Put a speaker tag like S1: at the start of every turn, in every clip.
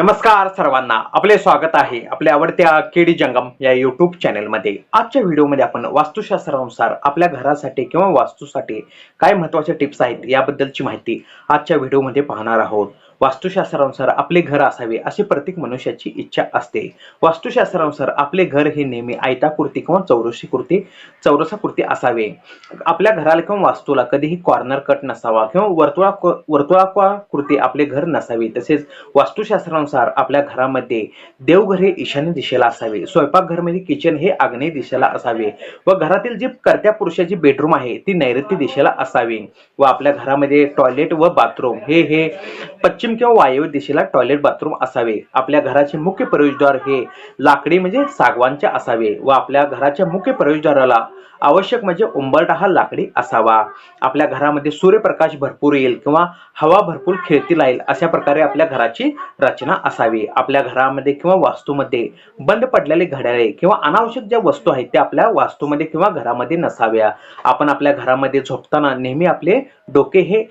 S1: नमस्कार सर्वांना. आपले स्वागत आहे आपल्या आवडत्या केडी जंगम या युट्यूब चॅनलमध्ये आजच्या व्हिडिओमध्ये आपण वास्तुशास्त्रानुसार आपल्या घरासाठी किंवा वास्तूसाठी काय महत्त्वाच्या टिप्स आहेत याबद्दलची माहिती आजच्या व्हिडिओमध्ये पाहणार आहोत. वास्तुशास्त्रानुसार आपले घर असावे अशी प्रत्येक मनुष्याची इच्छा असते. वास्तुशास्त्रानुसार आपले घर हे नेहमी आयताकृती किंवा चौरशीकृती चौरसाकृती असावे. आपल्या घराला किंवा वास्तूला कधीही कॉर्नर कट नसावा किंवा वर्तुळा वर्तुळाकृती आपले घर नसावे. तसेच वास्तुशास्त्रानुसार आपल्या घरामध्ये देवघर हे ईशान्य दिशेला असावे. स्वयंपाकघरमध्ये किचन हे आग्नेय दिशेला असावे. व घरातील जी कर्त्या पुरुषाची बेडरूम आहे ती नैऋत्य दिशेला असावी. व आपल्या घरामध्ये टॉयलेट व बाथरूम हे हे पश्चिम किंवा वायव्य दिशेला टॉयलेट बाथरूम असावे. आपल्या घराचे मुख्य प्रवेशद्वार हे लाकडी म्हणजे सागवानचे असावे व आपल्या घराच्या मुख्य प्रवेशद्वाराला आवश्यक म्हणजे उंबरटा हा लाकडी असावा. आपल्या घरामध्ये सूर्यप्रकाश भरपूर येईल किंवा हवा भरपूर खेळती राहील अशा प्रकारे आपल्या घराची रचना असावी. आपल्या घरामध्ये किंवा वास्तूमध्ये बंद पडलेले घड्याळे किंवा अनावश्यक ज्या वस्तू आहेत त्या आपल्या वास्तूमध्ये किंवा घरामध्ये नसाव्या. आपण आपल्या घरामध्ये झोपताना नेहमी आपले डोके हे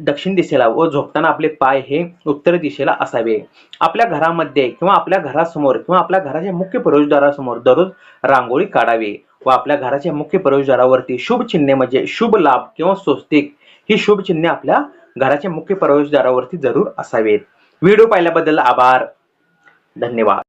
S1: दक्षिण दिशेला व झोपताना आपले पाय हे उत्तर दिशेला असावे. आपल्या घरामध्ये किंवा आपल्या घरासमोर किंवा आपल्या घराच्या मुख्य प्रवेशद्वारासमोर दररोज रांगोळी काढावी व आपल्या घराच्या मुख्य प्रवेशद्वारावरती शुभ चिन्हे म्हणजे शुभ लाभ किंवा स्वस्तिक ही शुभ चिन्हे आपल्या घराच्या मुख्य प्रवेशद्वारावरती जरूर असावेत. व्हिडिओ पाहिल्याबद्दल आभार. धन्यवाद.